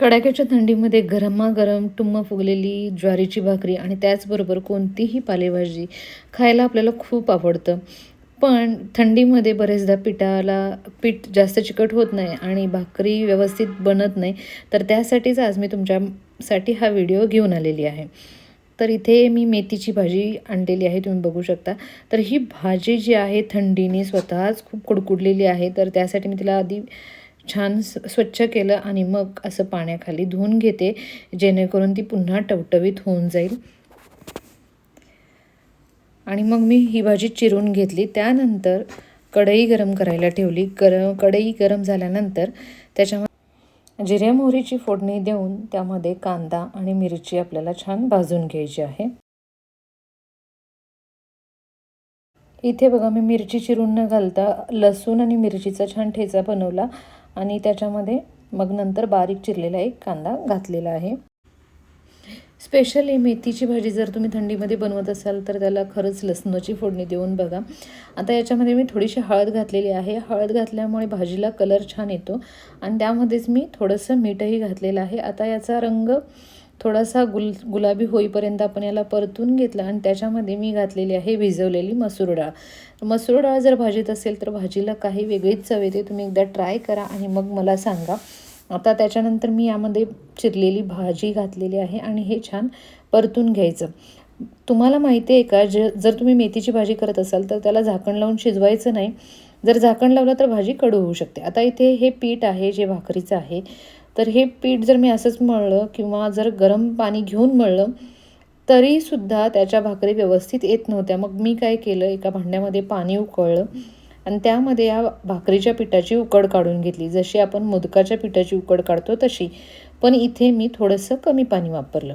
कडाक्याच्या थंडीमध्ये गरमागरम टुम्म फुगलेली ज्वारीची भाकरी आणि त्याचबरोबर कोणतीही पालेभाजी खायला आपल्याला खूप आवडतं. पण थंडीमध्ये बरेचदा पिठाला पीठ जास्त चिकट होत नाही आणि भाकरी व्यवस्थित बनत नाही तर त्यासाठीच आज मी तुमच्यासाठी हा व्हिडिओ घेऊन आलेली आहे. तर इथे मी मेथीची भाजी आणलेली आहे तुम्ही बघू शकता. तर ही भाजी जी आहे थंडीने स्वतःच खूप कुडकुडलेली आहे तर त्यासाठी मी तिला आधी छान स्वच्छ केलं आणि मग असं पाण्याखाली धुवून घेते जेणेकरून ती पुन्हा टवटवीत होऊन जाईल. आणि मग मी ही भाजी चिरून घेतली. त्यानंतर कढई गरम करायला ठेवली. गरम कढई गरम झाल्यानंतर त्याच्यामध्ये जिऱ्या मोहरीची फोडणी देऊन त्यामध्ये कांदा आणि मिरची आपल्याला छान भाजून घ्यायची आहे. इथे बघा मी मिरची चिरून न घालता लसूण आणि मिरचीचा छान ठेचा बनवला. आणि त्याच्यामध्ये मग नंतर बारीक चिरलेला एक कांदा घातलेला आहे. स्पेशली मेथीची भाजी जर तुम्ही थंडीमध्ये बनवत असाल तर त्याला खरंच लसणाची फोडणी देऊन बघा. आता याच्यामध्ये मी थोडीशी हळद घातलेली आहे. हळद घातल्यामुळे भाजीला कलर छान येतो. आणि त्यामध्येच मी थोडंसं मीठही घातलेलं आहे. आता याचा रंग थोडासा गुल गुलाबी होईपर्यंत आपण याला परतून घेतला आणि त्याच्यामध्ये मी घातलेली आहे भिजवलेली मसूर डाळ. मसूर डाळ जर भाजीत असेल तर भाजीला काही वेगळीच चव येते. तुम्ही एकदा ट्राय करा आणि मग मला सांगा. आता त्याच्यानंतर मी यामध्ये चिरलेली भाजी घातलेली आहे आणि हे छान परतून घ्यायचं. तुम्हाला माहिती आहे का ज जर तुम्ही मेथीची भाजी करत असाल तर त्याला झाकण लावून शिजवायचं नाही. जर झाकण लावलं तर भाजी कडू होऊ शकते. आता इथे हे पीठ आहे जे भाकरीचं आहे तर हे पीठ जर मी असंच मळलं किंवा जर गरम पाणी घेऊन मळलं तरीसुद्धा त्याच्या भाकरी व्यवस्थित येत नव्हत्या. मग मी काय केलं एका भांड्यामध्ये पाणी उकळलं आणि त्यामध्ये या भाकरीच्या पिठाची उकड काढून घेतली. जशी आपण मोदकाच्या पिठाची उकड काढतो तशी. पण इथे मी थोडंसं कमी पाणी वापरलं.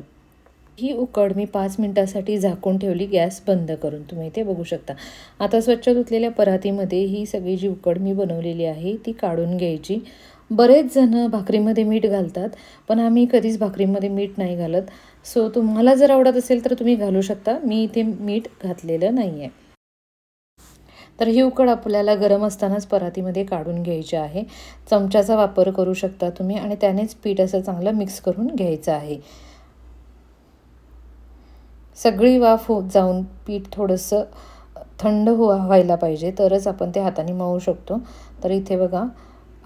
ही उकड मी पाच मिनटासाठी झाकून ठेवली गॅस बंद करून. तुम्ही इथे बघू शकता. आता स्वच्छ धुतलेल्या परातीमध्ये ही सगळी जी उकड मी बनवलेली आहे ती काढून घ्यायची. बरेच जण भाकरीमध्ये मीठ घालतात पण आम्ही कधीच भाकरीमध्ये मीठ नाही घालत. सो तुम्हाला जर आवडत असेल तर तुम्ही घालू शकता. मी इथे मीठ घातलेलं नाही आहे तर ही उकड आपल्याला गरम असतानाच परातीमध्ये काढून घ्यायची आहे. चमच्याचा वापर करू शकता तुम्ही आणि त्यानेच पीठ असं चांगलं मिक्स करून घ्यायचं आहे. सगळी वाफ होत जाऊन पीठ थोडंसं थंड हो व्हायला पाहिजे. तरच आपण ते हाताने मळू शकतो. तर इथे बघा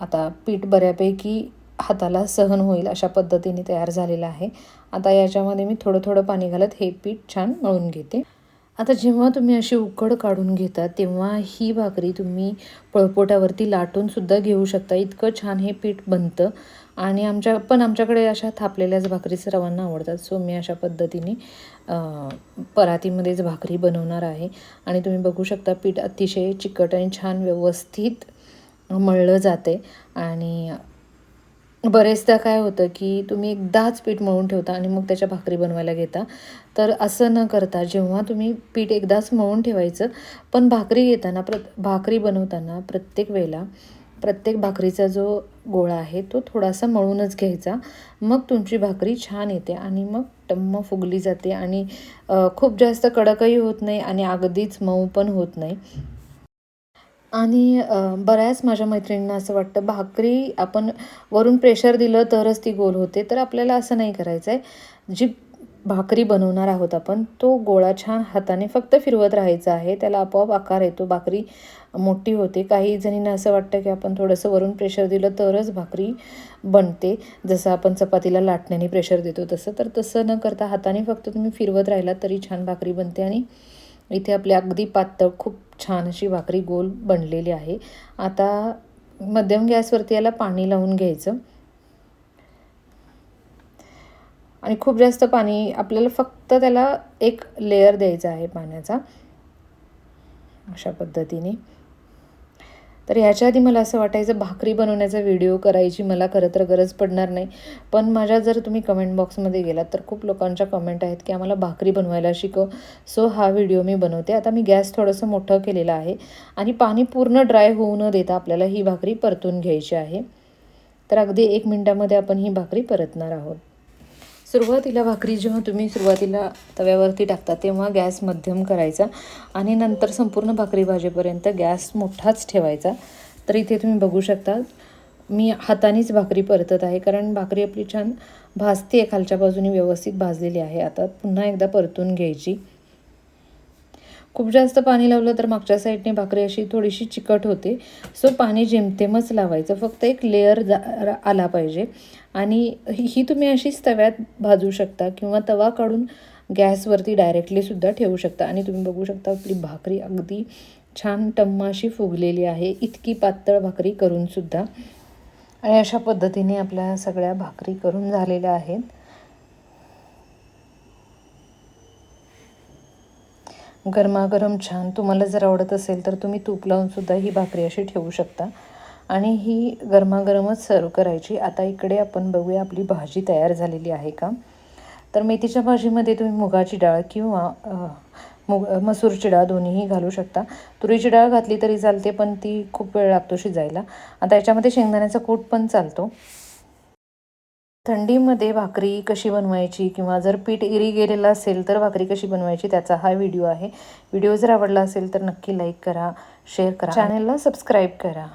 आता पीठ बऱ्यापैकी हाताला सहन होईल अशा पद्धतीने तयार झालेलं आहे. आता याच्यामध्ये मी थोडं थोडं पाणी घालत हे पीठ छान मळून घेते. आता जेव्हा तुम्ही अशी उकड काढून घेता तेव्हा ही भाकरी तुम्ही पळपोटावरती लाटूनसुद्धा घेऊ शकता. इतकं छान हे पीठ बनतं. आणि आमच्या पण आमच्याकडे अशा थापलेल्याच भाकरी सर्वांना आवडतात. सो मी अशा पद्धतीने परातीमध्येच भाकरी बनवणार आहे. आणि तुम्ही बघू शकता पीठ अतिशय चिकट आणि छान व्यवस्थित मळलं जाते आणि बरेचदा काय होतं की तुम्ही एकदाच पीठ मळून ठेवता आणि मग त्याच्या भाकरी बनवायला घेता. तर असं न करता जेव्हा तुम्ही पीठ एकदाच मळून ठेवायचं पण भाकरी घेताना प्र भाकरी बनवताना प्रत्येक वेळेला प्रत्येक भाकरीचा जो गोळा आहे तो थोडासा मळूनच घ्यायचा. मग तुमची भाकरी छान येते आणि मग टम्म फुगली जाते आणि खूप जास्त कडकही होत नाही आणि अगदीच मऊ पण होत नाही. आणि बऱ्याच माझ्या मैत्रिणींना असं वाटतं भाकरी आपण वरून प्रेशर दिलं तरच ती गोल होते. तर आपल्याला असं नाही करायचं आहे जी भाकरी बनवणार आहोत आपण तो गोळा छान हाताने फक्त फिरवत राहायचा आहे. त्याला आपोआप आकार येतो. भाकरी मोठी होते. काही जणींना असं वाटतं की आपण थोडंसं वरून प्रेशर दिलं तरच भाकरी बनते. जसं आपण चपातीला लाटण्याने प्रेशर देतो तसं. तर तसं न करता हाताने फक्त तुम्ही फिरवत राहिलात तरी छान भाकरी बनते आणि इथे आपली अगदी पातळ खूप छान अशी भाकरी गोल बनलेली आहे. आता मध्यम गॅसवरती याला पाणी लावून घ्यायचं. आणि खूप जास्त पाणी आपल्याला फक्त त्याला एक लेअर द्यायचा आहे पाण्याचा. अशा पद्धतीने. तर ह्याच्या आधी मला असं वाटायचं भाकरी बनवण्याचा व्हिडिओ करायची मला खरं तर गरज पडणार नाही. पण माझ्या जर तुम्ही कमेंट बॉक्समध्ये गेलात तर खूप लोकांच्या कमेंट आहेत की आम्हाला भाकरी बनवायला शिकव. सो हा व्हिडिओ मी बनवते. आता मी गॅस थोडंसं मोठं केलेलं आहे आणि पाणी पूर्ण ड्राय होऊ न देता आपल्याला ही भाकरी परतून घ्यायची आहे. तर अगदी एक मिनटामध्ये आपण ही भाकरी परतणार आहोत. सुरुवातीला भाकरी जेव्हा तुम्ही सुरुवातीला तव्यावरती टाकता तेव्हा गॅस मध्यम करायचा आणि नंतर संपूर्ण भाकरी भाजेपर्यंत गॅस मोठाच ठेवायचा. तर इथे तुम्ही बघू शकता मी हातानेच भाकरी परतत आहे कारण भाकरी आपली छान भाजते आहे खालच्या बाजूने व्यवस्थित भाजलेली आहे. आता पुन्हा एकदा परतून घ्यायची. खूप जास्त पाणी लावलं तर मागच्या साईडने भाकरी अशी थोडीशी चिकट होते. सो पाणी जेमतेमच लावायचं. फक्त एक लेअर जा आला पाहिजे. आणि ही ही तुम्ही अशीच तव्यात भाजू शकता किंवा तवा काढून गॅसवरती डायरेक्टली सुद्धा ठेवू शकता. आणि तुम्ही बघू शकता आपली भाकरी अगदी छान टम्माशी फुगलेली आहे. इतकी पातळ भाकरी करूनसुद्धा आणि अशा पद्धतीने आपल्या सगळ्या भाकरी करून झालेल्या आहेत. गरमागरम छान तुम्हाला जर आवडत असेल तर तुम्ही तूप लावूनसुद्धा ही भाकरी अशी ठेवू शकता. आणि ही गरमागरमच सर्व करायची. आता इकडे आपण बघूया आपली भाजी तयार झालेली आहे का? तर मेथीच्या भाजीमध्ये तुम्ही मुगाची डाळ किंवा मुग मसूरची डाळ दोन्हीही घालू शकता. तुरीची डाळ घातली तरी चालते पण ती खूप वेळ लागतो शिजायला. आता याच्यामध्ये शेंगदाण्याचा कूट पण चालतो. थंडीमध्ये भाकरी कशी बनवायची किंवा जर पीठ इरी गेलेलं असेल तर भाकरी कशी बनवायची त्याचा हा व्हिडिओ आहे. व्हिडिओ जर आवडला असेल तर नक्की लाईक करा शेअर करा. चॅनलला सबस्क्राईब करा.